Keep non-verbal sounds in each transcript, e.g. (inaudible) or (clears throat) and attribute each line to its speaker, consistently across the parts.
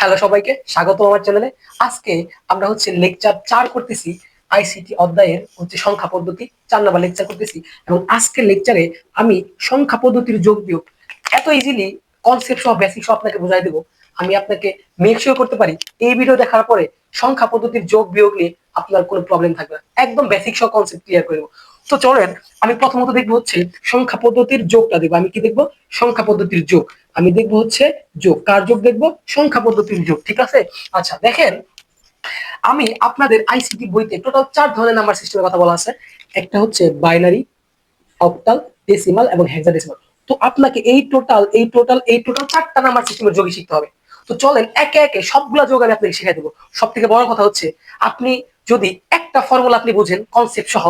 Speaker 1: hello সবাইকে স্বাগত আমার চ্যানেলে আজকে আমরা হচ্ছে লেকচার চার করতেছি আইসিটি অধ্যায়ের হচ্ছে সংখ্যা পদ্ধতি চার নাম্বার লেকচার করতেছি এবং আজকের লেকচারে আমি সংখ্যা পদ্ধতির যোগ বিয়োগ এত ইজিলি কনসেপ্ট সহ বেসিক সহ আপনাকে বোঝাই দেব আমি আপনাকে মেক শিওর করতে পারি এই ভিডিও দেখার পরে সংখ্যা পদ্ধতির যোগ বিয়োগ নিয়ে আপনার কোনো প্রবলেম থাকবে না একদম বেসিক সহ কনসেপ্ট ক্লিয়ার করে দেবো তো চলেন আমি প্রথমত দেখবো হচ্ছে সংখ্যা পদ্ধতির যোগটা দেখবো আমি কি দেখবো সংখ্যা পদ্ধতির যোগ আমি দেখবো হচ্ছে যোগ কার যোগ দেখবো সংখ্যা পদ্ধতির যোগ ঠিক আছে আচ্ছা দেখেন আমি আপনাদের আইসিটি বইতে টোটাল চার ধরনের নাম্বার সিস্টেমের কথা বলা আছে একটা হচ্ছে বাইনারি অপটাল ডেসিমাল এবং ডেসিমাল তো আপনাকে এই টোটাল এই টোটাল এই টোটাল চারটা নাম্বার সিস্টেমের যোগই শিখতে হবে তো চলেন একে একে সবগুলা যোগ আমি আপনাকে শিখাই দেবো সব থেকে বড় কথা হচ্ছে আপনি যদি একটা ফর্মুলা আপনি বুঝেন কনসেপ্ট সহ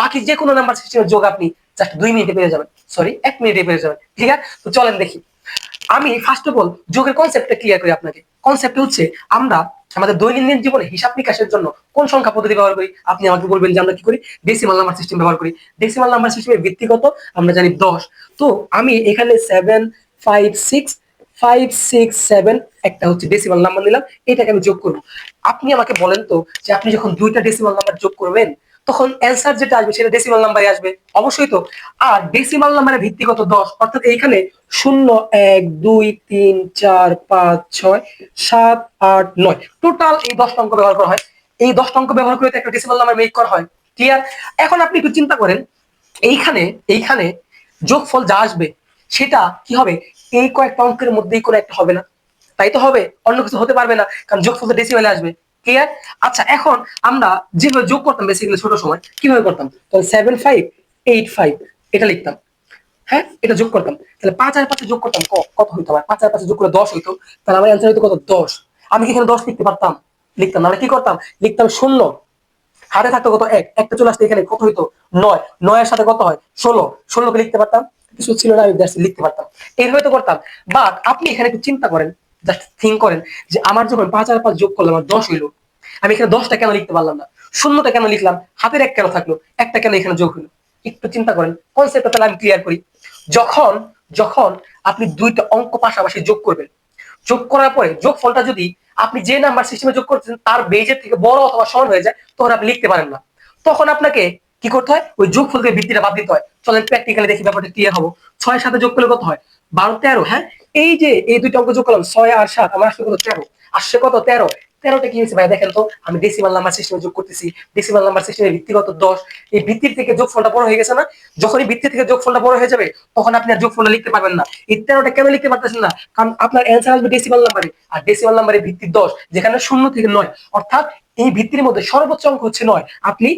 Speaker 1: বাকি যে কোনো নাম্বার সিস্টেমের যোগ আপনি জাস্ট দুই মিনিটে পেয়ে যাবেন সরি এক মিনিটে পেয়ে যাবেন ঠিক আছে তো চলেন দেখি আমি ফার্স্ট অফ অল যোগের কনসেপ্টটা ক্লিয়ার করি আপনাকে কনসেপ্ট হচ্ছে আমরা আমাদের দৈনন্দিন জীবনে হিসাব নিকাশের জন্য কোন সংখ্যা পদ্ধতি ব্যবহার করি আপনি আমাকে বলবেন যে আমরা কি করি ডেসিমাল নাম্বার সিস্টেম ব্যবহার করি ডেসিমাল নাম্বার সিস্টেমের ভিত্তিগত আমরা জানি দশ তো আমি এখানে seven five six five six seven একটা হচ্ছে ডেসিমাল নাম্বার নিলাম এটাকে আমি যোগ করবো আপনি আমাকে বলেন তো যে আপনি যখন দুইটা ডেসিমাল নাম্বার যোগ করবেন তখন অ্যান্সার যেটা আসবে সেটা ডেসিমাল নাম্বারে আসবে অবশ্যই তো আর ডেসিমাল নাম্বারে ভিত্তিগত দশ অর্থাৎ এইখানে শূন্য এক দুই তিন চার পাঁচ ছয় সাত আট নয় টোটাল এই দশ অঙ্ক ব্যবহার করা হয় এই দশ অঙ্ক ব্যবহার করে একটা ডেসিমাল নাম্বার মেক করা হয় ক্লিয়ার এখন আপনি একটু চিন্তা করেন এইখানে এইখানে যোগফল যা আসবে সেটা কি হবে এই কয়েকটা অঙ্কের মধ্যেই কোনো একটা হবে না তাই তো হবে অন্য কিছু হতে পারবে না কারণ যোগফল তো ডেসিমালে আসবে ক্লিয়ার আচ্ছা এখন আমরা যেভাবে যোগ করতাম বেসিক্যালি ছোট সময় কিভাবে করতাম তাহলে সেভেন ফাইভ এইট ফাইভ এটা লিখতাম হ্যাঁ এটা যোগ করতাম তাহলে পাঁচ আর পাঁচে যোগ করতাম কত হইতো আমার পাঁচ আর পাঁচে যোগ করে দশ হইতো তাহলে আমার অ্যান্সার হইতো কত দশ আমি কি এখানে দশ লিখতে পারতাম লিখতাম নাহলে কি করতাম লিখতাম শূন্য হাতে থাকতো কত এক একটা চলে আসতো এখানে কত হইতো নয় নয়ের সাথে কত হয় ষোলো ষোলোকে লিখতে পারতাম কিছু ছিল না আমি জাস্ট লিখতে পারতাম এইভাবে তো করতাম বাট আপনি এখানে একটু চিন্তা করেন জাস্ট থিঙ্ক করেন যে আমার যখন পাঁচ আর পাঁচ যোগ করলো আমার দশ হইলো আমি এখানে দশটা কেন লিখতে পারলাম না শূন্যটা কেন লিখলাম হাতের এক কেন থাকলো একটা কেন এখানে যোগ হলো একটু চিন্তা করেন কনসেপ্টটা তাহলে আমি ক্লিয়ার করি যখন যখন আপনি দুইটা অঙ্ক পাশাপাশি যোগ করবেন যোগ করার পরে যোগ ফলটা যদি আপনি যে নাম্বার সিস্টেমে যোগ করতেছেন তার বেজের থেকে বড় অথবা সমান হয়ে যায় তখন আপনি লিখতে পারেন না তখন আপনাকে কি করতে হয় ওই যোগ ফলকে ভিত্তিটা বাদ দিতে হয় চলেন প্র্যাকটিক্যালি দেখি ব্যাপারটা ক্লিয়ার হবো ছয় সাথে যোগ করলে কত হয় বারো তেরো হ্যাঁ এই যে এই দুইটা অঙ্ক যোগ করলাম ছয় আর সাত আমার আসলে কত তেরো আসছে কত তেরো তেরোটা কি হয়েছে ভাই দেখেন তো আমি ডিসিমাল নাম্বার সিস্টেমে যোগ করতেছি ডিসিমাল নাম্বার সিস্টেমের ভিত্তিগত দশ এই ভিত্তির থেকে যোগফলটা বড় হয়ে গেছে না যখনই ভিত্তি থেকে যোগফলটা বড় হয়ে যাবে তখন আপনি আর যোগফলটা লিখতে পারবেন না এই তেরোটা কেন লিখতে পারতেছেন না কারণ আপনার অ্যান্সার আসবে ডেসিমাল নাম্বারে আর ডেসিমাল নাম্বারের ভিত্তি দশ যেখানে শূন্য থেকে নয় অর্থাৎ এই ভিত্তির মধ্যে সর্বোচ্চ অঙ্ক হচ্ছে নয় আপনি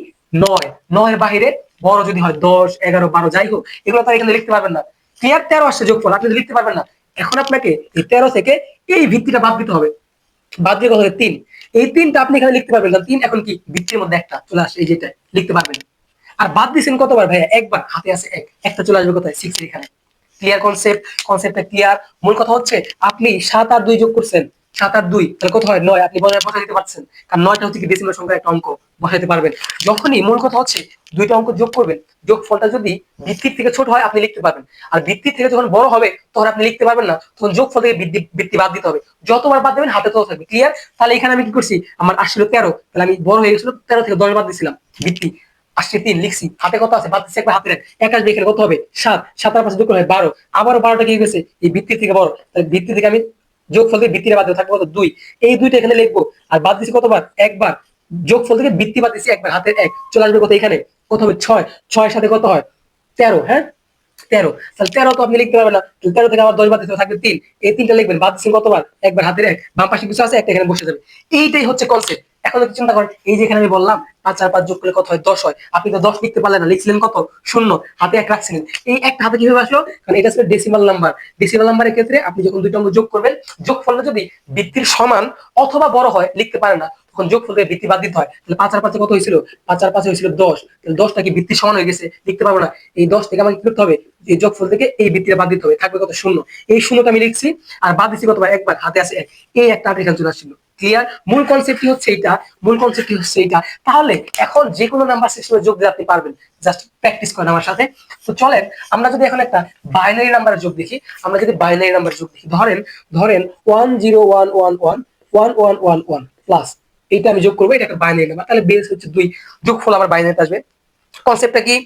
Speaker 1: নয় নয়ের বাহিরে বড় যদি হয় দশ এগারো বারো যাই হোক এগুলো তো এখানে লিখতে পারবেন না ক্লিয়ার তেরো আসছে যোগফল আপনি লিখতে পারবেন না এখন আপনাকে এই তেরো থেকে এই ভিত্তিটা বাদ দিতে হবে বাদ দিয়ে কথা তিন এই তিনটা আপনি এখানে লিখতে পারবেন তিন এখন কি বৃত্তির মধ্যে একটা চলে আসে এই যেটা লিখতে পারবেন আর বাদ দিয়েছেন কতবার ভাইয়া একবার হাতে আছে এক একটা চলে আসবে কোথায় সিক্স এখানে ক্লিয়ার কনসেপ্ট কনসেপ্টটা ক্লিয়ার মূল কথা হচ্ছে আপনি সাত আর দুই যোগ করছেন সাত আর দুই তাহলে কোথাও হয় নয় আপনি বসায় বসা দিতে পারছেন কারণ নয়টা হচ্ছে কি ডেসিমাল সংখ্যার একটা অঙ্ক বসাইতে পারবেন যখনই মূল কথা হচ্ছে দুইটা অঙ্ক যোগ করবেন যোগ ফলটা যদি ভিত্তির থেকে ছোট হয় আপনি লিখতে পারবেন আর ভিত্তির থেকে যখন বড় হবে তখন আপনি লিখতে পারবেন না তখন যোগ ফল থেকে ভিত্তি বাদ দিতে হবে যতবার বাদ দেবেন হাতে তত থাকবে ক্লিয়ার তাহলে এখানে আমি কি করছি আমার আসছিল তেরো তাহলে আমি বড় হয়ে গেছিল তেরো থেকে দশ বাদ দিছিলাম ভিত্তি আসছে তিন লিখছি হাতে কত আছে বাদ দিচ্ছি একবার হাতে এক আসবে এখানে কত হবে সাত সাত আর পাঁচ যোগ হয় বারো আবারও বারোটা কি গেছে এই ভিত্তি থেকে বড় তাহলে ভিত্তি থেকে আমি যোগফল থেকে ভিত্তিটা বাদ দেবো থাকবে কত দুই এই দুইটা এখানে লিখবো আর বাদ দিচ্ছি কতবার একবার যোগফল থেকে বৃত্তি বাদ দিচ্ছি একবার হাতের এক চলে আসবে কত এখানে কত হবে ছয় ছয়ের সাথে কত হয় তেরো হ্যাঁ তেরো তাহলে তেরো তো আপনি লিখতে পারবেন না তেরো থেকে আবার দশ বাদ থাকবে তিন এই তিনটা লিখবেন বাদ দিচ্ছেন কতবার একবার হাতের এক বাম পাশে কিছু আছে একটা এখানে বসে যাবে এইটাই হচ্ছে কনসেপ্ট এখন একটু চিন্তা করেন এই যেখানে আমি বললাম পাঁচ চার পাঁচ যোগ করলে কত হয় দশ হয় আপনি তো দশ লিখতে পারলেন না লিখছিলেন কত শূন্য হাতে এক রাখছিলেন এই একটা হাতে কিভাবে আসলো কারণ এটা ছিল ডেসিমাল নাম্বার ডেসিমাল নাম্বারের ক্ষেত্রে আপনি যখন দুইটা অঙ্ক যোগ করবেন যোগ ফলে যদি বৃত্তির সমান অথবা বড় হয় লিখতে পারেন না যখন যোগফল থেকে বৃত্তি বাদ দিতে হয় তাহলে পাঁচ আর পাঁচে কত হয়েছিল পাঁচ আর পাঁচে হয়েছিল দশ তাহলে দশটা কি বৃত্তি সমান হয়ে গেছে লিখতে পারবো না এই দশ থেকে আমাকে কি করতে হবে এই যোগফল থেকে এই বৃত্তিটা বাদ দিতে হবে থাকবে কত শূন্য এই শূন্যটা আমি লিখছি আর বাদ দিচ্ছি কতবার একবার হাতে আছে এই একটা আর্টিকেল চলে আসছিল ক্লিয়ার মূল কনসেপ্টটি হচ্ছে এটা মূল কনসেপ্টটি হচ্ছে এটা তাহলে এখন যে কোনো নাম্বার সিস্টেমে যোগ দিতে আপনি পারবেন জাস্ট প্র্যাকটিস করেন আমার সাথে তো চলেন আমরা যদি এখন একটা বাইনারি নাম্বার যোগ দেখি আমরা যদি বাইনারি নাম্বার যোগ দেখি ধরেন ধরেন one zero one one one one one one one plus এটা আমি যোগ করবো এটা একটা বাইনারি নাম্বার তাহলে বেস হচ্ছে দুই যোগফল আমার বাইনারিতে আসবে কনসেপ্টটা কি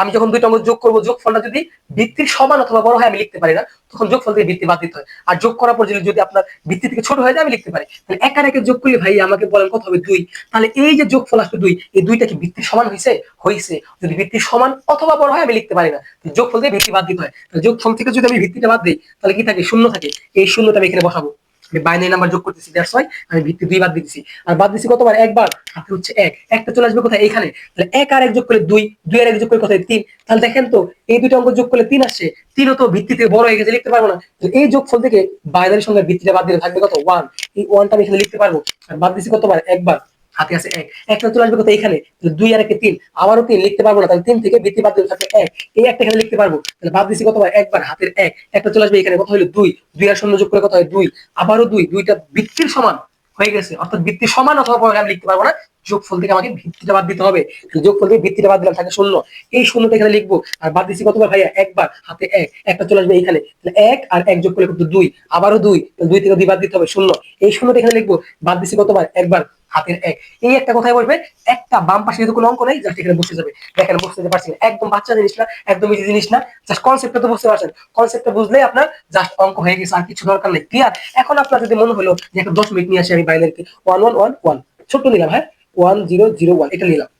Speaker 1: আমি যখন দুইটা অঙ্ক যোগ করবো যোগফলটা যদি ভিত্তির সমান অথবা বড় হয় আমি লিখতে পারি না তখন যোগফল থেকে ভিত্তি বাদ দিতে হয় আর যোগ করার পর যদি আপনার ভিত্তি থেকে ছোট হয়ে যায় আমি লিখতে পারি তাহলে এক আর একে যোগ করলে ভাই আমাকে বলেন কত হবে দুই তাহলে এই যে যোগফল আসবে দুই এই দুইটা কি ভিত্তি সমান হয়েছে হয়েছে যদি ভিত্তি সমান অথবা বড় হয় আমি লিখতে পারি না যোগফল থেকে ভিত্তি বাদ দিতে হয় যোগফল থেকে যদি আমি ভিত্তিটা বাদ দিই তাহলে কি থাকে শূন্য থাকে এই শূন্যটা আমি এখানে বসাবো আমি বাইনারি নাম্বার যোগ করতেছি দ্যাটস ওয়াই আমি ভিত্তি দুই বাদ দিতেছি আর বাদ দিছি কতবার একবার হাতে হচ্ছে এক একটা চলে আসবে কোথায় এখানে তাহলে এক আর এক যোগ করলে দুই দুই আর এক যোগ করলে কোথায় তিন তাহলে দেখেন তো এই দুটো অঙ্ক যোগ করলে তিন আসছে তিন তো ভিত্তিতে বড় হয়ে গেছে লিখতে পারবো না তো এই যোগফল থেকে বাইনারি সংখ্যার ভিত্তিটা বাদ দিলে থাকবে কত ওয়ান এই ওয়ানটা আমি এখানে লিখতে পারবো আর বাদ দিছি কতবার একবার হাতে আছে এক একটা চলে আসবে কত এখানে দুই আর একে তিন আবারও তিন লিখতে পারবো না তাহলে তিন থেকে বৃত্তি বাদ থাকে এক এই একটা এখানে লিখতে পারবো তাহলে বাদ দিচ্ছি কতবার একবার হাতের এক একটা চলে আসবে এখানে কত হলো দুই দুই আর শূন্য যোগ করে কত হয় দুই আবারও দুই দুইটা বৃত্তির সমান হয়ে গেছে অর্থাৎ বৃত্তি সমান অথবা আমি লিখতে পারবো না যোগফল থেকে আমাকে ভিত্তিটা বাদ দিতে হবে যোগফল থেকে ভিত্তিটা বাদ দিলাম থাকে শূন্য এই শূন্যটা এখানে লিখবো আর বাদ দিচ্ছি কতবার ভাইয়া একবার হাতে এক একটা চলে আসবে এখানে এক আর এক যোগ করলে কিন্তু দুই আবারও দুই দুই থেকে দুই বাদ দিতে হবে শূন্য এই শূন্যটা এখানে লিখবো বাদ দিচ্ছি কতবার একবার হাতের এক এই একটা কোথায় বসবে একটা বাম পাশে যদি কোনো অঙ্ক নেই জাস্ট এখানে বসে যাবে দেখেন বসতে পারছেন একদম বাচ্চা জিনিস না একদম ইজি জিনিস না জাস্ট কনসেপ্টটা তো বুঝতে পারছেন কনসেপ্টটা বুঝলে আপনার জাস্ট অঙ্ক হয়ে গেছে আর কিছু দরকার নেই ক্লিয়ার এখন আপনার যদি মনে হলো যে একটা দশ মিনিট নিয়ে আসি আমি বাইনারিতে ওয়ান ওয়ান ওয়ান ওয়ান ছোট্ট নিলাম হ্যাঁ ওয়ান জিরো জিরো ওয়ান এটা নিলাম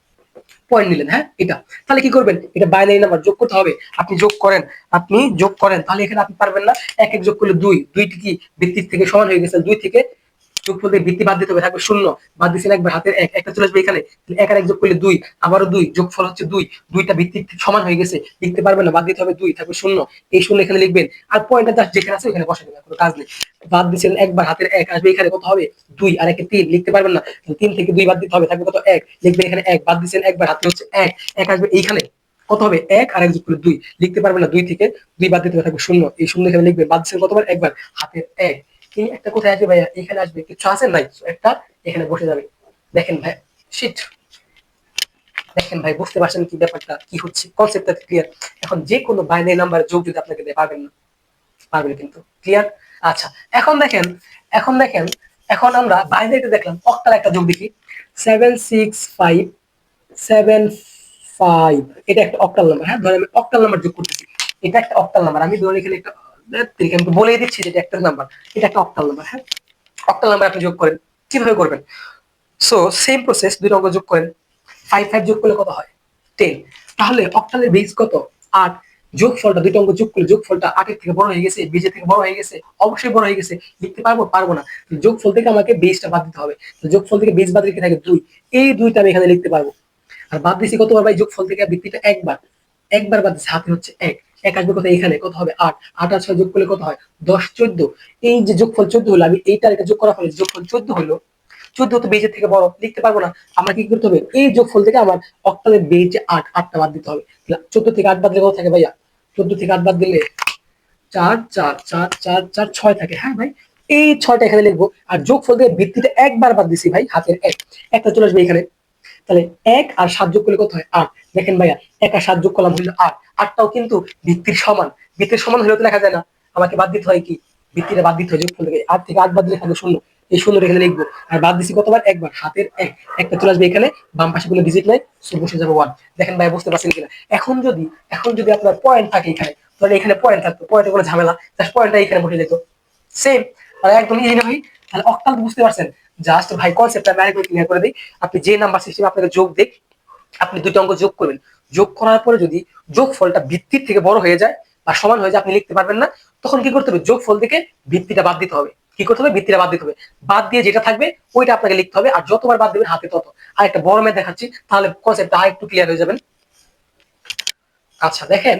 Speaker 1: পয়েন্ট নিলেন হ্যাঁ এটা তাহলে কি করবেন এটা বাইনারি নাম্বার যোগ করতে হবে আপনি যোগ করেন আপনি যোগ করেন তাহলে এখানে আপনি পারবেন না এক এক যোগ করলে দুই দুইটি কি ব্যক্তির থেকে সমান হয়ে গেছে দুই থেকে চোখ দিয়ে ভিত্তি বাদ দিতে হবে থাকবে শূন্য বাদ দিচ্ছেন একবার হাতের এক একটা চলে আসবে এখানে এক আর এক যোগ করলে দুই আবারও দুই ফল হচ্ছে দুই দুইটা ভিত্তি সমান হয়ে গেছে লিখতে পারবে না বাদ দিতে হবে দুই থাকবে শূন্য এই শূন্য এখানে লিখবেন আর পয়েন্টটা যা যেখানে আছে ওখানে বসে দেবেন কোনো কাজ নেই বাদ দিচ্ছেন একবার হাতের এক আসবে এখানে কত হবে দুই আর একে তিন লিখতে পারবেন না তিন থেকে দুই বাদ দিতে হবে থাকবে কত এক লিখবেন এখানে এক বাদ দিচ্ছেন একবার হাতে হচ্ছে এক এক আসবে এইখানে কত হবে এক আর এক যোগ করলে দুই লিখতে পারবেন না দুই থেকে দুই বাদ দিতে হবে থাকবে শূন্য এই শূন্য এখানে লিখবে বাদ দিচ্ছেন কতবার একবার হাতের এক কি একটা কোথায় আসবে ভাইয়া এখানে আসবে কিছু আছে নাই একটা এখানে বসে যাবে দেখেন ভাই শীত দেখেন ভাই বুঝতে পারছেন কি ব্যাপারটা কি হচ্ছে কনসেপ্টটা ক্লিয়ার এখন যে কোনো বাইনারি নাম্বার যোগ যদি আপনাকে দেয় পারবেন না পারবেন কিন্তু ক্লিয়ার আচ্ছা এখন দেখেন এখন দেখেন এখন আমরা বাইনারিতে দেখলাম অক্টাল একটা যোগ দেখি seven six five seven five এটা একটা অক্টাল নাম্বার হ্যাঁ ধরে আমি অক্টাল নাম্বার যোগ করতেছি এটা একটা অক্টাল নাম্বার আমি ধরে এখানে একটা আমি তো দিচ্ছি যে একটা নাম্বার এটা একটা অক্টাল নাম্বার হ্যাঁ অক্টাল নাম্বার আপনি যোগ করেন কিভাবে করবেন সো সেম প্রসেস দুই অঙ্ক যোগ করেন ফাইভ ফাইভ যোগ করলে কত হয় টেন তাহলে অক্টালের বেস কত আট যোগ ফলটা দুটো অঙ্ক যোগ করলে যোগ ফলটা আটের থেকে বড় হয়ে গেছে বীজের থেকে বড় হয়ে গেছে অবশ্যই বড় হয়ে গেছে লিখতে পারবো পারবো না যোগ ফল থেকে আমাকে বেসটা বাদ দিতে হবে যোগ ফল থেকে বেস বাদ রেখে থাকে দুই এই দুইটা আমি এখানে লিখতে পারবো আর বাদ দিছি কতবার ভাই যোগ ফল থেকে বৃত্তিটা একবার একবার বাদ দিচ্ছি হাতে হচ্ছে এক এক আসবে কোথায় এখানে কত হবে আট আট আর ছয় যোগ করলে কত হয় দশ চোদ্দ এই যে যোগফল চোদ্দ হলো আমি এইটা এটা যোগ করা ফলে যোগফল চোদ্দ হলো চোদ্দ তো বেজের থেকে বড় লিখতে পারবো না আমার কি করতে হবে এই যোগফল থেকে আমার অক্টালের বেজে আট আটটা বাদ দিতে হবে চোদ্দ থেকে আট বাদ দিলে কত থাকে ভাইয়া চোদ্দ থেকে আট বাদ দিলে চার চার চার চার চার ছয় থাকে হ্যাঁ ভাই এই ছয়টা এখানে লিখবো আর যোগফল থেকে ভিত্তিটা একবার বাদ দিছি ভাই হাতের এক একটা চলে আসবে এখানে তাহলে এক আর সাত যোগ করলে কত হয় আট দেখেন ভাইয়া এক আর সাত যোগ করলাম হইলো আট আটটাও কিন্তু ভিত্তির সমান ভিত্তির সমান হলেও তো লেখা যায় না আমাকে বাদ দিতে হয় কি ভিত্তিটা বাদ দিতে হয় যোগফল থেকে আট থেকে আট বাদ দিলে থাকবে শূন্য এই শূন্য এখানে লিখবো আর বাদ দিছি কতবার একবার হাতের এক একটা চলে আসবে এখানে বাম পাশে কোনো ডিজিট নাই বসে যাবে ওয়ান দেখেন ভাই বুঝতে পারছেন কিনা এখন যদি এখন যদি আপনার পয়েন্ট থাকে এখানে তাহলে এখানে পয়েন্ট থাকতো পয়েন্টে কোনো ঝামেলা জাস্ট পয়েন্টটা এখানে বসে যেত সেম আর একদম ইজি না ভাই তাহলে অক্টাল বুঝতে পারছেন জাস্ট ভাই কনসেপ্টটা আমি করে ক্লিয়ার করে দিই আপনি যে নাম্বার সিস্টেম আপনাকে যোগ দেখ আপনি দুটো অঙ্ক যোগ করবেন যোগ করার পরে যদি যোগ ফলটা ভিত্তির থেকে বড় হয়ে যায় বা সমান হয়ে যায় আপনি লিখতে পারবেন না তখন কি করতে হবে যোগ ফল থেকে ভিত্তিটা বাদ দিতে হবে কি করতে হবে ভিত্তিটা বাদ দিতে হবে বাদ দিয়ে যেটা থাকবে ওইটা আপনাকে লিখতে হবে আর যতবার বাদ দেবেন হাতে তত আর একটা বড় মেয়ে দেখাচ্ছি তাহলে কনসেপ্টটা আর একটু ক্লিয়ার হয়ে যাবেন আচ্ছা দেখেন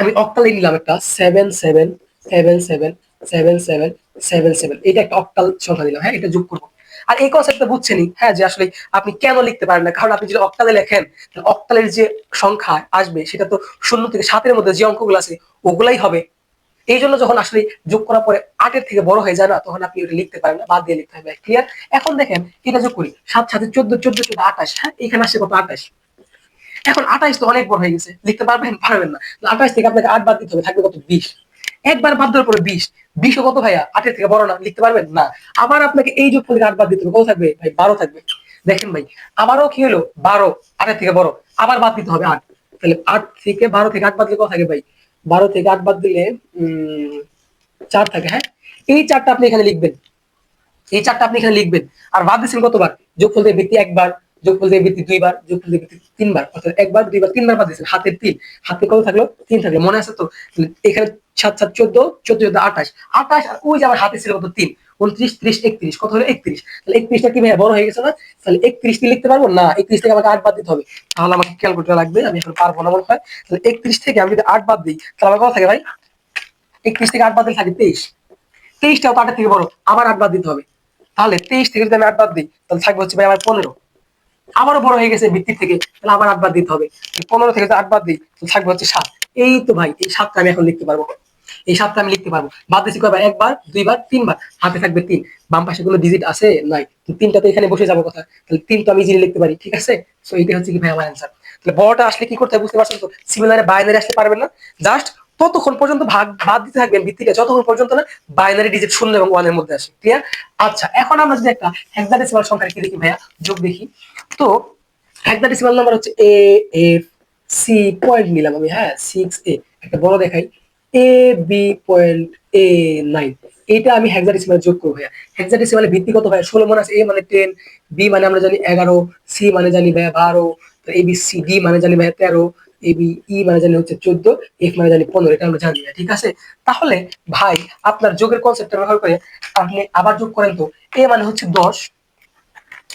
Speaker 1: আমি অক্টালে নিলাম একটা seven seven seven seven seven seven seven seven এটা একটা অক্টাল সংখ্যা দিলাম হ্যাঁ এটা যোগ করবো আর এই কনসেপ্টটা বুঝছেনই হ্যাঁ যে আসলে আপনি কেন লিখতে পারেন না কারণ আপনি যদি অক্টালে লেখেন অক্টালের যে সংখ্যা আসবে সেটা তো শূন্য থেকে সাতের মধ্যে যে অঙ্কগুলো আছে ওগুলাই হবে এই জন্য যখন আসলে যোগ করার পরে আটের থেকে বড় হয়ে যায় না তখন আপনি ওটা লিখতে পারেন না বাদ দিয়ে লিখতে হবে ক্লিয়ার এখন দেখেন এটা যোগ করি সাত সাথে চোদ্দ চোদ্দ চোদ্দ আঠাশ হ্যাঁ এখানে আসছে কত আঠাশ এখন আঠাশ তো অনেক বড় হয়ে গেছে লিখতে পারবেন পারবেন না আঠাশ থেকে আপনাকে আট বাদ দিতে হবে থাকবে কত বিশ একবার বাদ দেওয়ার পরে বিশ বিশ কত ভাইয়া আটের থেকে বড় না লিখতে পারবেন না আবার আপনাকে এই যোগ থেকে আট বাদ দিতে হবে কত থাকবে ভাই বারো থাকবে দেখেন ভাই আবারও কি হলো বারো আটের থেকে বড় আবার বাদ দিতে হবে আট তাহলে আট থেকে বারো থেকে আট বাদ দিলে কত থাকে ভাই বারো থেকে আট বাদ দিলে উম চার থাকে হ্যাঁ এই চারটা আপনি এখানে লিখবেন এই চারটা আপনি এখানে লিখবেন আর বাদ দিচ্ছেন কতবার যোগ থেকে ভিত্তি একবার যোগফল দিয়ে ভিত্তি দুইবার যোগফল দিয়ে ভিত্তি তিনবার অর্থাৎ একবার দুইবার তিনবার বাদ দিয়েছেন হাতের তিন হাতে কত থাকলো তিন থাকলো মনে আছে তো এখানে সাত সাত চোদ্দ চোদ্দ চোদ্দ আঠাশ আঠাশ আর ওই যে আমার হাতে ছিল কত তিন উনত্রিশ ত্রিশ একত্রিশ কত হলো একত্রিশ তাহলে একত্রিশটা কি ভাইয়া বড় হয়ে গেছে না তাহলে একত্রিশ কি লিখতে পারবো না একত্রিশ থেকে আমাকে আট বাদ দিতে হবে তাহলে আমাকে খেয়াল করতে লাগবে আমি এখন পারবো না মনে হয় তাহলে একত্রিশ থেকে আমি যদি আট বাদ দিই তাহলে আমার কথা থাকে ভাই একত্রিশ থেকে আট বাদ দিলে থাকে তেইশ তেইশটাও তো আটের থেকে বড় আবার আট বাদ দিতে হবে তাহলে তেইশ থেকে যদি আমি আট বাদ দিই তাহলে থাকবে হচ্ছে ভাই আমার পনেরো আবারও বড় হয়ে গেছে ভিত্তির থেকে তাহলে আবার আটবার দিতে হবে পনেরো থেকে আট আটবার দিই থাকবে হচ্ছে সাত এই তো ভাই এই সাতটা আমি এখন লিখতে পারবো এই সাতটা আমি লিখতে পারবো বাদ দিচ্ছি কয়বার একবার দুইবার তিনবার হাতে থাকবে তিন বাম পাশে কোনো ডিজিট আছে নাই তিনটা তো এখানে বসে যাবো কথা তাহলে তিন তো আমি ইজিলি লিখতে পারি ঠিক আছে তো এটা হচ্ছে কি ভাই আমার অ্যান্সার তাহলে বড়টা আসলে কি করতে বুঝতে পারছেন তো সিমিলারে বাইনারি আসতে পারবেন না জাস্ট ততক্ষণ পর্যন্ত ভাগ বাদ দিতে থাকবেন ভিত্তিটা যতক্ষণ পর্যন্ত না বাইনারি ডিজিট শূন্য এবং ওয়ানের মধ্যে আসে ক্লিয়ার আচ্ছা এখন আমরা যদি একটা হেক্সাডেসিমাল সংখ্যা কি দেখি ভাইয়া যোগ দেখি তো হেক্সাডেসিমাল নাম্বার হচ্ছে এ এফ সি পয়েন্ট নিলাম আমি হ্যাঁ সিক্স এ একটা বড় দেখাই A B point A nine এটা আমি হেক্সাডেসিমাল যোগ করবো ভাইয়া হেক্সাডেসিমালে ভিত্তি কত ভাইয়া ষোলো আছে এ মানে টেন বি মানে আমরা জানি এগারো সি মানে জানি ভাইয়া বারো এ বি সি ডি মানে জানি ভাইয়া তেরো এ ই e মানে জানি হচ্ছে চোদ্দ এফ মানে জানি পনেরো এটা আমরা জানি না ঠিক আছে তাহলে ভাই আপনার যোগের কনসেপ্টটা ব্যবহার করে আপনি আবার যোগ করেন তো এ মানে হচ্ছে দশ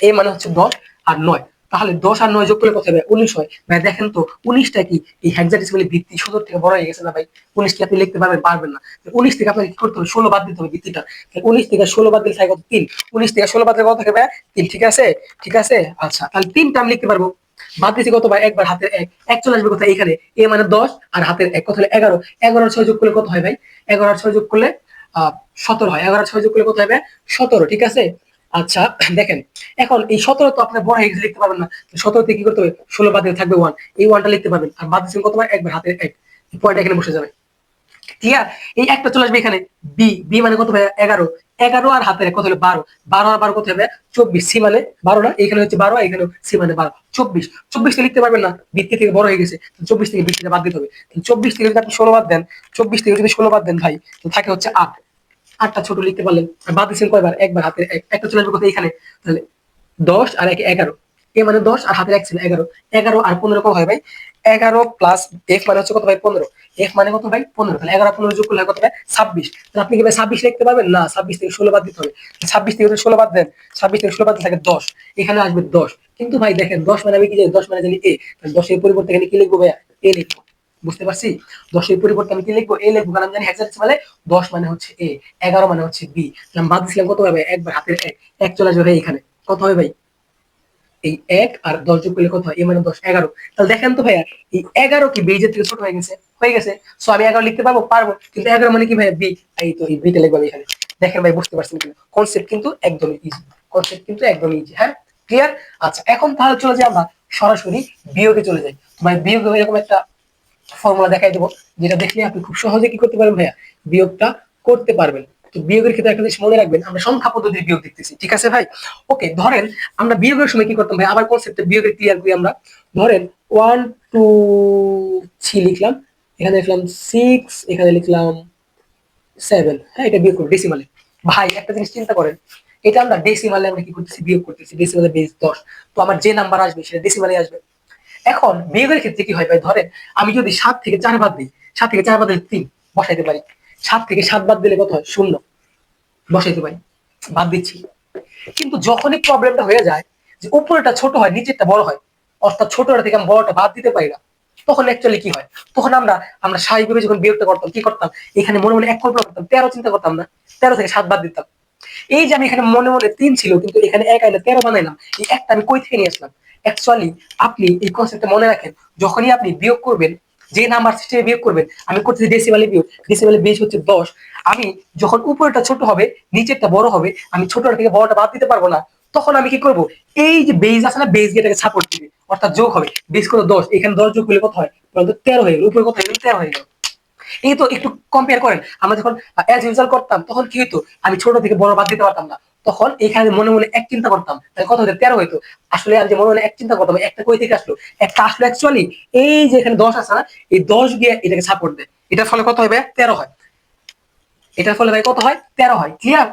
Speaker 1: এ মানে হচ্ছে দশ আর নয় তাহলে দশ আর নয় যোগ করলে কত হবে উনিশ হয় ভাই দেখেন তো উনিশটা কি এই হেক্সাডেসিমালি ভিত্তি সত্তর থেকে বড় হয়ে গেছে না ভাই উনিশ কি আপনি লিখতে পারবেন পারবেন না উনিশ থেকে আপনাকে কি করতে হবে ষোলো বাদ দিতে হবে ভিত্তিটা উনিশ থেকে ষোলো বাদ দিলে থাকে কত তিন উনিশ থেকে ষোলো বাদ দিলে কত থাকবে তিন ঠিক আছে ঠিক আছে আচ্ছা তাহলে তিনটা আমি লিখতে পারবো বাদ দিয়েছি কতবার একবার হাতের এক এক চলে কোথায় এখানে এ মানে দশ আর হাতের এক কত হলে এগারো এগারো ছয় যোগ করলে কত হয় ভাই এগারো ছয় যোগ করলে আহ সতেরো হয় এগারো ছয় যোগ করলে কত হবে সতেরো ঠিক আছে আচ্ছা (clears throat) দেখেন এখন এই সতেরো তো আপনার বড় হেক্স লিখতে পারবেন না সতেরোতে কি করতে হবে ষোলো বাদে থাকবে ওয়ান এই ওয়ানটা লিখতে পারবেন আর বাদ কত ভাই একবার হাতের এক পয়েন্ট এখানে বসে যাবে ক্লিয়ার এই একটা চলে আসবে এখানে বি বি মানে কত ভাইয়া এগারো এগারো আর হাতের কত হলো বারো বারো আর বারো কত হবে চব্বিশ সি মানে বারো না এখানে হচ্ছে বারো এখানে সি মানে বারো চব্বিশ চব্বিশটা লিখতে পারবেন না বৃত্তি থেকে বড় হয়ে গেছে চব্বিশ থেকে বৃত্তিটা বাদ দিতে হবে চব্বিশ থেকে যদি আপনি ষোলো বাদ দেন চব্বিশ থেকে যদি ষোলো বাদ দেন ভাই তো থাকে হচ্ছে আট আটটা ছোট লিখতে পারলেন বাদ দিচ্ছেন কয়বার একবার হাতের একটা চলে আসবে কত এখানে তাহলে দশ আর এক এগারো এ মানে দশ আর হাতের এক ছিল এগারো এগারো আর পনেরো কত হয় ভাই এগারো প্লাস এফ মানে হচ্ছে কত ভাই পনেরো এফ মানে কত ভাই পনেরো তাহলে এগারো পনেরো যোগ করলে কত ভাই ছাব্বিশ তাহলে আপনি কি ভাই ছাব্বিশ লিখতে পারবেন না ছাব্বিশ থেকে ষোলো বাদ দিতে হবে ছাব্বিশ থেকে ষোলো বাদ দেন ছাব্বিশ থেকে ষোলো বাদ থাকে দশ এখানে আসবে দশ কিন্তু ভাই দেখেন দশ মানে আমি কি জানি দশ মানে জানি এ তাহলে দশের পরিবর্তে এখানে কি লিখবো ভাইয়া এ লিখবো বুঝতে পারছি দশের পরিবর্তে আমি কি লিখবো এ লিখবো কারণ জানি হেক্সাডেসিমালে মানে দশ মানে হচ্ছে এ এগারো মানে হচ্ছে বি বাদ দিছিলাম কত হবে একবার হাতের এক এক চলে যাবে এখানে কত হবে ভাই এই এক আর দশ যোগ করলে কত হয় এ মানে দশ এগারো তাহলে দেখেন তো ভাইয়া এই এগারো কি বিজের থেকে ছোট হয়ে গেছে হয়ে গেছে সো আমি এগারো লিখতে পারবো পারবো কিন্তু এগারো মানে কি ভাইয়া বি এই তো এই বিটা লিখবো এখানে দেখেন ভাই বুঝতে পারছেন কিন্তু কনসেপ্ট কিন্তু একদমই ইজি কনসেপ্ট কিন্তু একদমই ইজি হ্যাঁ ক্লিয়ার আচ্ছা এখন তাহলে চলে যাই আমরা সরাসরি বিয়োগে চলে যাই ভাই বিয়োগে এরকম একটা ফর্মুলা দেখাই দেবো যেটা দেখলে আপনি খুব সহজে কি করতে পারবেন ভাইয়া বিয়োগটা করতে পারবেন তো বিয়োগের ক্ষেত্রে একটা জিনিস মনে রাখবেন আমরা সংখ্যা পদ্ধতির বিয়োগ দেখতেছি ঠিক আছে ভাই ওকে ধরেন আমরা বিয়োগের সময় কি করতাম ভাই আবার কনসেপ্টে বিয়োগের ক্লিয়ার করি আমরা ধরেন ওয়ান টু থ্রি লিখলাম এখানে লিখলাম সিক্স এখানে লিখলাম সেভেন হ্যাঁ এটা বিয়োগ করি ডেসিমালে ভাই একটা জিনিস চিন্তা করেন এটা আমরা ডেসিমালে আমরা কি করতেছি বিয়োগ করতেছি ডেসিমালে বেশ দশ তো আমার যে নাম্বার আসবে সেটা ডেসিমালে আসবে এখন বিয়োগের ক্ষেত্রে কি হয় ভাই ধরেন আমি যদি সাত থেকে চার বাদ দিই সাত থেকে চার বাদ দিলে তিন বসাইতে পারি সাত থেকে সাত বাদ দিলে কত হয় শূন্য বসাইতে পারি বাদ দিচ্ছি কিন্তু যখনই প্রবলেমটা হয়ে যায় যে উপরেটা ছোট হয় নিচেরটা বড় হয় অর্থাৎ ছোটটা থেকে আমি বড়টা বাদ দিতে পারি না তখন অ্যাকচুয়ালি কি হয় তখন আমরা আমরা স্বাভাবিকভাবে যখন বিয়োগটা করতাম কি করতাম এখানে মনে মনে এক কল্পনা করতাম তেরো চিন্তা করতাম না তেরো থেকে সাত বাদ দিতাম এই যে আমি এখানে মনে মনে তিন ছিল কিন্তু এখানে এক আইলে তেরো বানাইলাম এই একটা আমি কই থেকে নিয়ে আসলাম অ্যাকচুয়ালি আপনি এই কনসেপ্টটা মনে রাখেন যখনই আপনি বিয়োগ করবেন যে নাম্বার সিস্টেমে বিয়োগ করবেন আমি করতেছি ডেসিমালে বিয়োগ ডেসিমালে বেশ হচ্ছে দশ আমি যখন উপরেটা ছোট হবে নিচেরটা বড় হবে আমি ছোটটা থেকে বড়টা বাদ দিতে পারবো না তখন আমি কি করব এই যে বেজ আছে না বেজ গিয়ে সাপোর্ট দিবে অর্থাৎ যোগ হবে বেজ করে দশ এখানে দশ যোগ করলে কত হয় তেরো হয়ে গেল উপরে কত হয়ে গেল তেরো হয়ে গেল এই তো একটু কম্পেয়ার করেন আমরা যখন অ্যাজ ইউজাল করতাম তখন কি হতো আমি ছোট থেকে বড় বাদ দিতে পারতাম না তখন এখানে মনে মনে এক চিন্তা করতাম তাহলে কত হতো তেরো হইতো আসলে আমি মনে মনে এক চিন্তা করতাম একটা কই থেকে আসলো একটা আসলো অ্যাকচুয়ালি এই যে এখানে দশ আছে না এই দশ গিয়ে এটাকে সাপোর্ট দেয় এটার ফলে কত হবে তেরো হয় এটার ফলে ভাই কত হয় তেরো হয় ক্লিয়ার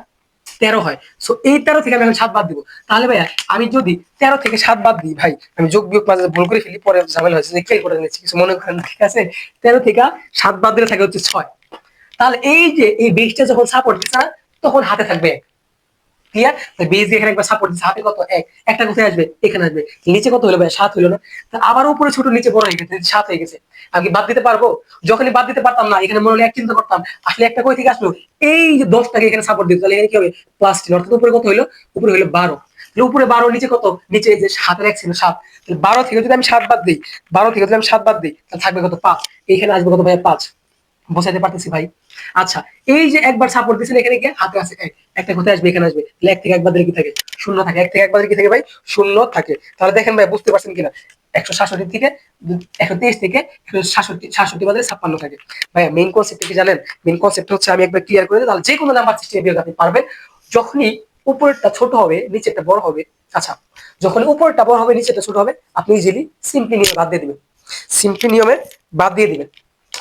Speaker 1: তেরো হয় সো এই তেরো থেকে আমি এখন সাত বাদ দিব তাহলে ভাই আমি যদি তেরো থেকে সাত বাদ দিই ভাই আমি যোগ বিয়োগ মাঝে ভুল করে ফেলি পরে ঝামেলা হয়েছে খেয়াল করে নিচ্ছি কিছু মনে করেন ঠিক আছে তেরো থেকে সাত বাদ দিলে থাকে হচ্ছে ছয় তাহলে এই যে এই বিশটা যখন সাপোর্ট দিচ্ছে তখন হাতে থাকবে এক ক্লিয়ার বেস দিয়ে এখানে একবার সাপোর্ট দিচ্ছে কত এক একটা কোথায় আসবে এখানে আসবে নিচে কত হলো সাত হলো না আবার উপরে ছোট নিচে বড় হয়ে গেছে সাত হয়ে গেছে আমি বাদ দিতে পারবো যখনই বাদ দিতে পারতাম না এখানে মনে হলে এক চিন্তা করতাম আসলে একটা কই থেকে আসলো এই যে দশটাকে এখানে সাপোর্ট দিতে তাহলে এখানে কি হবে প্লাস অর্থাৎ উপরে কত হলো উপরে হলো বারো উপরে বারো নিচে কত নিচে যে সাতের এক ছিল সাত বারো থেকে যদি আমি সাত বাদ দিই বারো থেকে যদি আমি সাত বাদ দিই তাহলে থাকবে কত পাঁচ এইখানে আসবে কত ভাই পাঁচ বসাইতে পারতেছি ভাই আচ্ছা এই যে একবার সাপোর্ট দিচ্ছেন এখানে গিয়ে হাতে আছে একটা কোথায় আসবে এখানে আসবে তাহলে এক থেকে একবার কি থাকে শূন্য থাকে এক থেকে একবার কি থাকে ভাই শূন্য থাকে তাহলে দেখেন ভাই বুঝতে পারছেন কিনা একশো সাতষট্টি থেকে একশো তেইশ থেকে একশো সাতষট্টি সাতষট্টি বাদে ছাপ্পান্ন থাকে মেইন কনসেপ্ট কি জানেন মেইন কনসেপ্ট হচ্ছে আমি একবার ক্লিয়ার করে দিই তাহলে যে কোনো নাম্বার সিস্টেমে বিয়োগ আপনি পারবেন যখনই উপরেরটা ছোট হবে নিচেরটা বড় হবে আচ্ছা যখন উপরেরটা বড় হবে নিচেরটা ছোট হবে আপনি ইজিলি সিম্পলি নিয়মে বাদ দিয়ে দিবেন সিম্পলি নিয়মে বাদ দিয়ে দিবেন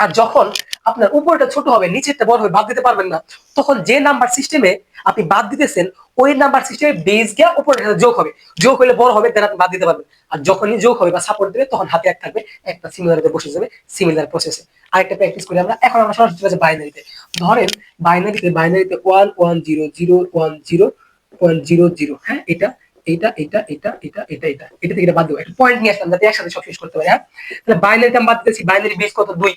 Speaker 1: আর যখন আপনার উপরটা ছোট হবে নিচেরটা বড় হবে বাদ দিতে পারবেন না তখন যে নাম্বার সিস্টেমে আপনি বাদ দিতেছেন ওই নাম্বার সিস্টেমে বেস গিয়া উপরের সাথে যোগ হবে যোগ হলে বড় হবে তারা আপনি বাদ দিতে পারবেন আর যখনই যোগ হবে বা সাপোর্ট দেবে তখন হাতে এক থাকবে একটা সিমিলার বসে যাবে সিমিলার প্রসেসে আরেকটা প্র্যাকটিস করি আমরা এখন আমরা সরাসরি চলে বাইনারিতে ধরেন বাইনারিতে বাইনারিতে one one zero zero one zero one zero zero হ্যাঁ এটা এটা এটা এটা এটা এটা এটা এটা থেকে বাদ দেবো একটা পয়েন্ট নিয়ে আসলাম যাতে একসাথে সব শেষ করতে পারি হ্যাঁ তাহলে বাইনারিটা বাদ দিতেছি বাইনারি বেস কত দুই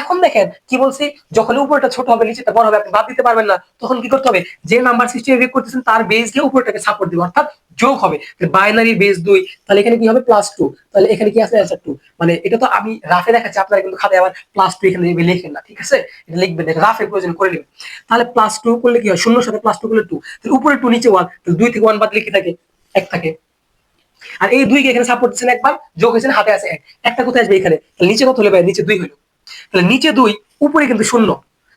Speaker 1: এখন দেখেন কি বলছি যখন উপরটা ছোট হবে নিচেটা বড় হবে আপনি বাদ দিতে পারবেন না তখন কি করতে হবে যে নাম্বার সিস্টেমে বের করতেছেন তার বেস দিয়ে উপরটাকে সাপোর্ট দিবে অর্থাৎ যোগ হবে বাইনারি বেস দুই তাহলে এখানে কি হবে প্লাস টু তাহলে এখানে কি আছে অ্যান্সার টু মানে এটা তো আমি রাফে দেখাচ্ছি আপনারা কিন্তু খাতে আবার প্লাস টু এখানে লিখেন না ঠিক আছে এটা লিখবেন রাফে প্রয়োজন করে নেবেন তাহলে প্লাস টু করলে কি হয় শূন্য সাথে প্লাস টু করলে টু তাহলে উপরে টু নিচে ওয়ান তাহলে দুই থেকে ওয়ান বাদ লিখে থাকে এক থাকে আর এই দুইকে এখানে সাপোর্ট দিচ্ছেন একবার যোগ হয়েছেন হাতে আছে এক একটা কোথায় আসবে এখানে নিচে কত হলে ভাই নিচে দুই হলো তাহলে নিচে দুই উপরে কিন্তু শূন্য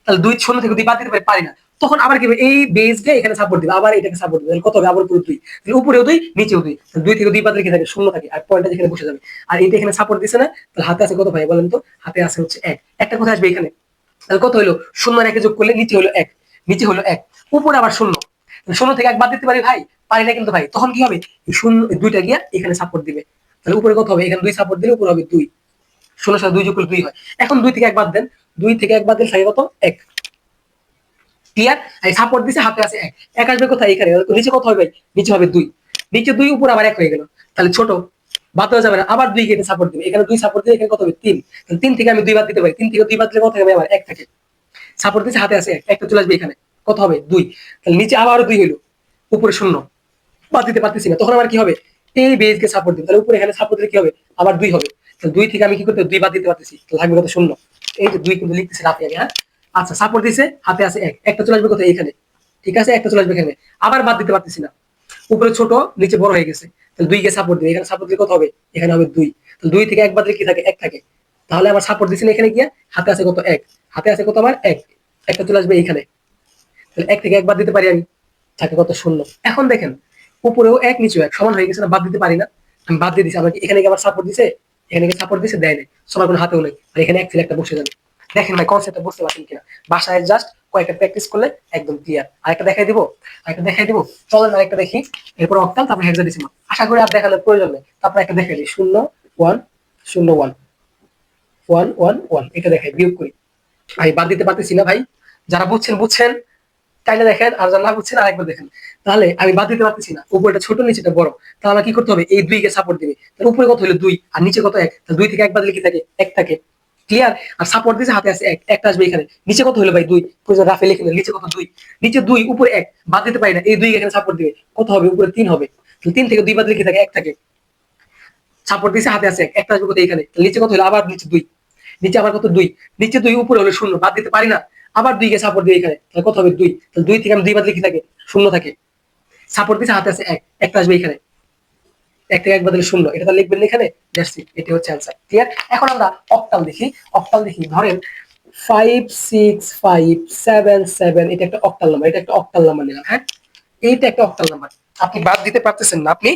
Speaker 1: তাহলে দুই শূন্য থেকে দুই বাদ দিতে পারি না তখন আবার কি এই বেসটা এখানে সাপোর্ট দিবে আবার এটাকে সাপোর্ট দিবে কত হবে আবার পুরো দুই তাহলে উপরেও দুই নিচেও দুই দুই থেকে দুই বাদ রেখে থাকে শূন্য থাকে আর পয়েন্টটা যেখানে বসে যাবে আর এটা এখানে সাপোর্ট দিচ্ছে না তাহলে হাতে আছে কত ভাই বলেন তো হাতে আছে হচ্ছে এক একটা কোথায় আসবে এখানে তাহলে কত হলো শূন্য একে যোগ করলে নিচে হলো এক নিচে হলো এক উপরে আবার শূন্য শূন্য মানে থেকে একবার দিতে পারি ভাই পারি না কিন্তু ভাই তখন কি হবে শূন্য দুইটা গিয়া এখানে সাপোর্ট দিবে তাহলে উপরে কত হবে এখানে দুই সাপোর্ট দিলে উপরে হবে দুই শূন্য সাথে দুই যোগ দুই হয় এখন দুই থেকে একবার দেন দুই থেকে একবার দিলে থাকে কত এক ক্লিয়ার এই সাপোর্ট দিছে হাতে আছে এক এক আসবে কোথায় এখানে নিচে কত হবে ভাই নিচে হবে দুই নিচে দুই উপরে আবার এক হয়ে গেল তাহলে ছোট বাদ হয়ে যাবে না আবার দুই কেটে সাপোর্ট দিবে এখানে দুই সাপোর্ট দিলে এখানে কত হবে তিন তাহলে তিন থেকে আমি দুই দিতে পারি তিন থেকে দুই বার দিলে কত হবে আমার এক থাকে সাপোর্ট দিছে হাতে আছে এক একটা চলে আসবে এখানে কত হবে দুই তাহলে নিচে আবারও দুই হইলো উপরে শূন্য বাদ দিতে পারতেছি না তখন আবার কি হবে এই বেজকে সাপোর্ট দিব তাহলে উপরে এখানে সাপোর্ট দিলে কি হবে আবার দুই হবে তাহলে দুই থেকে আমি কি করতে দুই বাদ দিতে পারতেছি তাহলে থাকবে কত শূন্য এই যে দুই কিন্তু লিখতেছে হাতে আমি হ্যাঁ আচ্ছা সাপোর্ট দিছে হাতে আছে এক একটা চলে আসবে কোথায় এইখানে ঠিক আছে একটা চলে আসবে এখানে আবার বাদ দিতে পারতেছি না উপরে ছোট নিচে বড় হয়ে গেছে তাহলে দুইকে সাপোর্ট দিবে এখানে সাপোর্ট দিলে কত হবে এখানে হবে দুই তাহলে দুই থেকে এক বাদ দিলে কি থাকে এক থাকে তাহলে আবার সাপোর্ট দিচ্ছি এখানে গিয়ে হাতে আছে কত এক হাতে আছে কত আবার এক একটা চলে আসবে এইখানে তাহলে এক থেকে একবার দিতে পারি আমি থাকে কত শূন্য এখন দেখেন উপরেও এক নিচু এক সমান হয়ে গেছে না বাদ দিতে পারি না আমি বাদ দিয়ে দিছি আমাকে এখানে কি আবার সাপোর্ট দিছে এখানে গিয়ে সাপোর্ট দিছে দেয় নাই সবার কোনো হাতেও নেই আর এখানে এক ফিল একটা বসে যান দেখেন ভাই কনসেপ্টটা বুঝতে পারছেন কিনা বাসায় জাস্ট কয়েকটা প্র্যাকটিস করলে একদম ক্লিয়ার আরেকটা দেখাই দিব আরেকটা দেখাই দিব চলেন আরেকটা দেখি এরপর অক্টাল তারপর হেক্সা ডিসিমাল আশা করি আর দেখালে প্রয়োজন নেই তারপর একটা দেখাই দিই শূন্য ওয়ান শূন্য ওয়ান ওয়ান ওয়ান ওয়ান এটা দেখাই বিয়োগ করি ভাই বাদ দিতে পারতেছি না ভাই যারা বুঝছেন বুঝছেন চাইলে দেখেন আর যা না বুঝছেন আরেকবার দেখেন তাহলে আমি বাদ দিতে পারতেছি না উপরটা ছোট নিচেটা বড় তাহলে কি করতে হবে এই দুই কে সাপোর্ট দিবে তাহলে উপরে কত হলো দুই আর নিচে কত এক তাহলে দুই থেকে একবার লিখে থাকে এক থাকে ক্লিয়ার আর সাপোর্ট দিয়েছে হাতে আছে এক একটা আসবে এখানে নিচে কত হলো ভাই দুই প্রয়োজন রাফে লিখে নিচে কত দুই নিচে দুই উপরে এক বাদ দিতে পারি না এই দুই এখানে সাপোর্ট দিবে কত হবে উপরে তিন হবে তিন থেকে দুই বাদ লিখে থাকে এক থাকে সাপোর্ট দিয়েছে হাতে আছে এক একটা আসবে কত এখানে নিচে কত হলো আবার নিচে দুই নিচে আবার কত দুই নিচে দুই উপরে হলো শূন্য বাদ দিতে পারি না আবার দুইকে সাপোর্ট দিয়ে এখানে তাহলে কত হবে দুই তাহলে দুই থেকে আমি দুই বাদ লিখে থাকে শূন্য থাকে সাপোর্ট দিয়েছে হাতে আছে এক একটা আসবে এখানে এক থেকে এক বাদলে শূন্য এটা তাহলে লিখবেন এখানে দ্যাটস ইট এটি হচ্ছে অ্যান্সার ক্লিয়ার এখন আমরা অক্টাল দেখি অক্টাল দেখি ধরেন five six five seven seven এটা একটা অক্টাল নাম্বার এটা একটা অক্টাল নাম্বার নিলাম হ্যাঁ এইটা একটা অক্টাল নাম্বার আপনি বাদ দিতে পারতেছেন না আপনি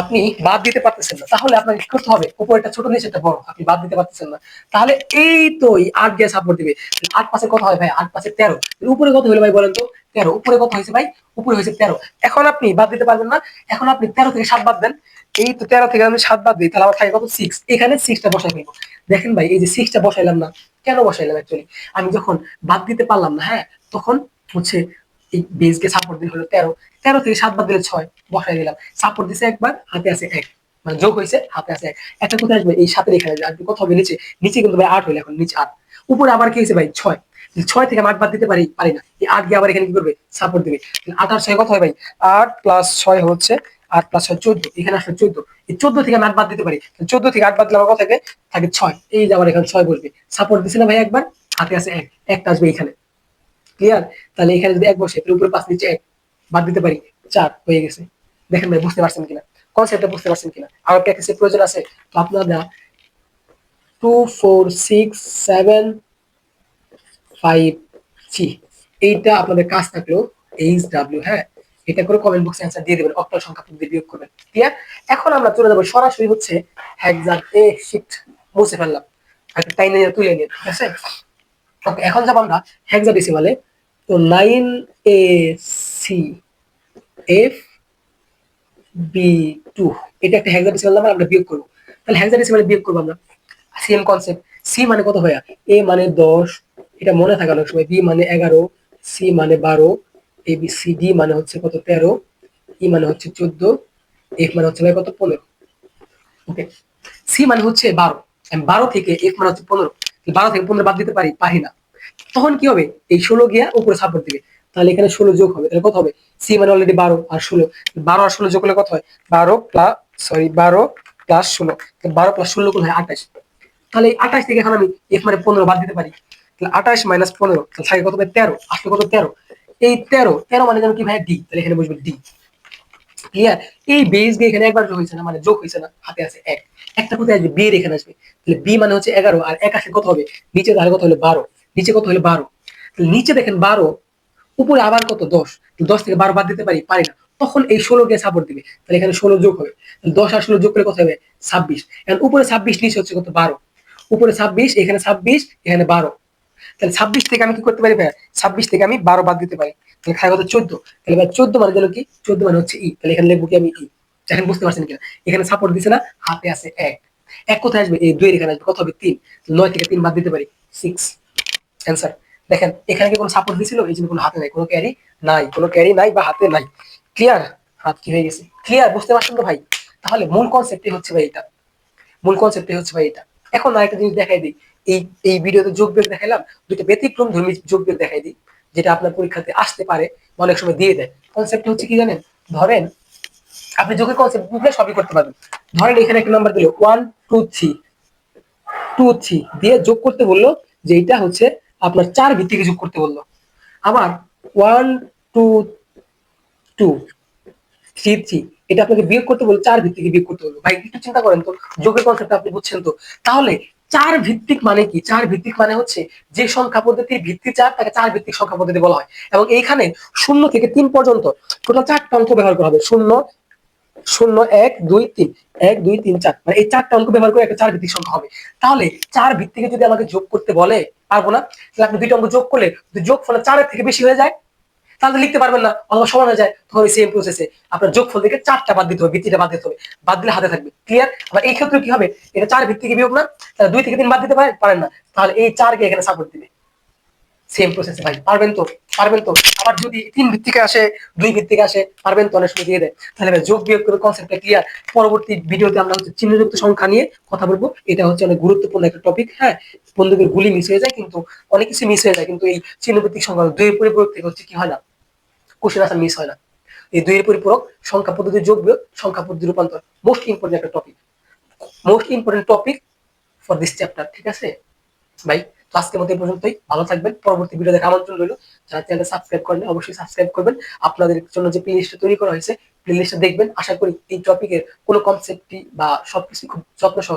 Speaker 1: আপনি বাদ দিতে পারতেছেন না তাহলে আপনাকে কি করতে হবে উপরেটা ছোট নিচে একটা বড় আপনি বাদ দিতে পারতেছেন না তাহলে এই তো আট গিয়ে সাপোর্ট দিবে আট পাশে কত হয় ভাই আট পাশে তেরো উপরে কত হলো ভাই বলেন তো তেরো উপরে কত হয়েছে ভাই উপরে হয়েছে তেরো এখন আপনি বাদ দিতে পারবেন না এখন আপনি তেরো থেকে সাত বাদ দেন এই তো তেরো থেকে আমি সাত বাদ দিই তাহলে আমার থাকে কত সিক্স এখানে সিক্সটা বসাই ফেলবো দেখেন ভাই এই যে সিক্সটা বসাইলাম না কেন বসাইলাম অ্যাকচুয়ালি আমি যখন বাদ দিতে পারলাম না হ্যাঁ তখন হচ্ছে এই বেসকে সাপোর্ট দিলে হলো তেরো তেরো থেকে সাত বাদ দিলে ছয় বসাই দিলাম সাপোর্ট দিছে একবার হাতে আছে এক মানে যোগ হয়েছে হাতে আছে এক একটা কোথায় আসবে এই সাথে এখানে আসবে কোথাও হবে নিচে নিচে কিন্তু ভাই আট হইলে এখন নিচে আট উপরে আবার কি হয়েছে ভাই ছয় ছয় থেকে আট বাদ দিতে পারি পারি না এই আট গিয়ে আবার এখানে কি করবে সাপোর্ট দিবে আট আর ছয় কত হয় ভাই আট প্লাস ছয় হচ্ছে আট প্লাস ছয় চোদ্দ এখানে আসলে চোদ্দ এই চোদ্দ থেকে আমি আট বাদ দিতে পারি চোদ্দ থেকে আট বাদ দিলে আমার থাকে থাকে ছয় এই যে আমার এখানে ছয় বসবে সাপোর্ট দিছে না ভাই একবার হাতে আছে এক একটা আসবে এখানে ক্লিয়ার তাহলে এখানে যদি এক বসে এর উপরে পাঁচ নিচে এক বাদ দিতে পারি চার হয়ে গেছে দেখেন ভাই বুঝতে পারছেন কিনা কনসেপ্টটা বুঝতে পারছেন কিনা আর একটা প্র্যাকটিসের প্রয়োজন আছে তো আপনারা two four six seven five C এইটা আপনাদের কাজ থাকলো এইচ ডাব্লিউ হ্যাঁ এটা করে কমেন্ট বক্সে অ্যান্সার দিয়ে দেবেন অক্টাল সংখ্যা দিয়ে বিয়োগ করবেন ক্লিয়ার এখন আমরা চলে যাবো সরাসরি হচ্ছে হ্যাকজার এ শিফট মুছে ফেললাম একটা টাইম নিয়ে তুলে নিয়ে ঠিক আছে ওকে এখন যাব আমরা হ্যাকজার ডেসিমালে তো nine A C F B two এটা একটা হ্যাক্সাডেসিমাল নাম্বার আমরা বিয়োগ করবো তাহলে হ্যাক্সাডেসিমাল বিয়োগ করবো আমরা সেম কনসেপ্ট সি মানে কত হয় এ মানে দশ এটা মনে থাকে অনেক সময় বি মানে এগারো সি মানে বারো এ বি সি ডি মানে হচ্ছে কত তেরো ই e মানে হচ্ছে চোদ্দ এফ মানে হচ্ছে কত পনেরো ওকে সি মানে হচ্ছে বারো বারো থেকে এফ মানে হচ্ছে পনেরো বারো থেকে পনেরো বাদ দিতে পারি পারি না তখন কি হবে এই ষোলো গিয়া উপরে সাপোর্ট দিবে তাহলে এখানে ষোলো যোগ হবে তাহলে কত হবে সি মানে অলরেডি বারো আর ষোলো বারো আর ষোলো যোগ হলে কত হয় বারো প্লাস সরি বারো প্লাস ষোলো বারো প্লাস ষোলো হয় আঠাশ তাহলে এই আঠাশ থেকে এখন আমি এফ মানে পনেরো বাদ দিতে পারি তাহলে আঠাশ মাইনাস পনেরো তাহলে থাকে কত হবে তেরো আসলে কত তেরো এই তেরো তেরো মানে যেন কি ভাই ডি তাহলে এখানে বসবে ডি ক্লিয়ার এই বেস গিয়ে এখানে একবার যোগ হয়েছে না মানে যোগ হয়েছে না হাতে আছে এক একটা কোথায় আসবে বি এখানে আসবে তাহলে বি মানে হচ্ছে এগারো আর এক আসে কত হবে নিচে তাহলে কত হলো বারো নিচে কত হলো বারো নিচে দেখেন বারো উপরে আবার কত দশ দশ থেকে বারো বাদ দিতে পারি পারি না তখন এই ষোলোকে সাপোর্ট দিবে তাহলে এখানে ষোলো যোগ হবে দশ আর ষোলো যোগ করে কত হবে ছাব্বিশ এখন উপরে ছাব্বিশ নিচে হচ্ছে কত বারো উপরে ছাব্বিশ এখানে ছাব্বিশ এখানে বারো তাহলে ছাব্বিশ থেকে আমি কি করতে পারি ভাই ছাব্বিশ থেকে আমি বারো বাদ দিতে পারি তাহলে খায় কত চোদ্দ তাহলে ভাই চোদ্দ মানে গেল কি চোদ্দ মানে হচ্ছে ই তাহলে এখানে লিখবো কি আমি ই এখানে বুঝতে পারছেন কিনা এখানে সাপোর্ট দিছে না হাতে আছে এক এক কোথায় আসবে এই দুই এখানে আসবে কত হবে তিন নয় থেকে তিন বাদ দিতে পারি সিক্স অ্যান্সার দেখেন এখানে কি কোনো সাপোর্ট দিয়েছিল এই জন্য কোনো হাতে নাই কোনো ক্যারি নাই কোনো ক্যারি নাই বা হাতে নাই ক্লিয়ার হাত কি হয়ে গেছে ক্লিয়ার বুঝতে পারছেন তো ভাই তাহলে মূল কনসেপ্টই হচ্ছে ভাই এটা মূল কনসেপ্টই হচ্ছে ভাই এটা এখন একটা জিনিস দেখাই দিই এই এই ভিডিওতে যোগ বেগ দেখাইলাম দুইটা ব্যতিক্রম ধর্মী যোগ বেগ দেখাই দিই যেটা আপনার পরীক্ষাতে আসতে পারে অনেক সময় দিয়ে দেয় কনসেপ্ট হচ্ছে কি জানেন ধরেন আপনি যোগের কনসেপ্ট বুঝলে সবই করতে পারবেন ধরেন এখানে একটা নাম্বার দিল one two three two three দিয়ে যোগ করতে বললো যে এটা হচ্ছে আপনার চার ভিত্তিকে যোগ করতে বললো আবার one two two three three এটা আপনাকে বিয়োগ করতে বললো চার ভিত্তিকে বিয়োগ করতে বললো ভাই একটু চিন্তা করেন তো যোগের কনসেপ্ট আপনি বুঝছেন তো তাহলে চার ভিত্তিক মানে কি চার ভিত্তিক মানে হচ্ছে যে সংখ্যা পদ্ধতির ভিত্তি চার তাকে চার ভিত্তিক সংখ্যা পদ্ধতি বলা হয় এবং এইখানে শূন্য থেকে তিন পর্যন্ত টোটাল চারটা অঙ্ক ব্যবহার করা হবে শূন্য শূন্য এক দুই তিন এক দুই তিন চার মানে এই চারটা অঙ্ক ব্যবহার করে একটা চার ভিত্তিক সংখ্যা হবে তাহলে চার ভিত্তিকে যদি আমাকে যোগ করতে বলে পারবো না তাহলে আপনি দুইটা অঙ্ক যোগ করলে যোগ ফলে চারের থেকে বেশি হয়ে যায় তাহলে লিখতে পারবেন না অথবা সমান হয়ে যায় তখন সেম প্রসেসে আপনার যোগ ফল থেকে চারটা বাদ দিতে হবে ভিত্তিটা বাদ দিতে হবে বাদ দিলে হাতে থাকবে ক্লিয়ার আবার এই ক্ষেত্রে কি হবে এটা চার ভিত্তিকে বিয়োগ না তাহলে দুই থেকে তিন বাদ দিতে পারেন না তাহলে এই চারকে এখানে সাপোর্ট দিবে সেম প্রসেস ভাই পারবেন তো পারবেন তো আবার যদি তিন ভিত্তিকে আসে দুই ভিত্তিকে আসে পারবেন তো অনেক সময় দিয়ে দেয় তাহলে ভাই যোগ বিয়োগ করে কনসেপ্টটা ক্লিয়ার পরবর্তী ভিডিওতে আমরা হচ্ছে চিহ্নযুক্ত সংখ্যা নিয়ে কথা বলবো এটা হচ্ছে অনেক গুরুত্বপূর্ণ একটা টপিক হ্যাঁ বন্ধুদের গুলি মিস হয়ে যায় কিন্তু অনেক কিছু মিস হয়ে যায় কিন্তু এই চিহ্নভিত্তিক সংখ্যা দুই পরিপূরক থেকে হচ্ছে কি হয় না কোশ্চেন আসা মিস হয় না এই দুইয়ের পরিপূরক সংখ্যা পদ্ধতি যোগ বিয়োগ সংখ্যা পদ্ধতি রূপান্তর মোস্ট ইম্পর্টেন্ট একটা topic most important topic for this chapter ঠিক আছে ভাই তো আজকের মতো এই পর্যন্তই ভালো থাকবেন পরবর্তী ভিডিও দেখা আমন্ত্রণ রইল যারা চ্যানেল সাবস্ক্রাইব করেন অবশ্যই সাবস্ক্রাইব করবেন আপনাদের জন্য যে প্লেলিস্টটা তৈরি করা হয়েছে প্লেলিস্টটা দেখবেন আশা করি এই টপিকের কোনো কনসেপ্টটি বা সবকিছু খুব যত্ন সহ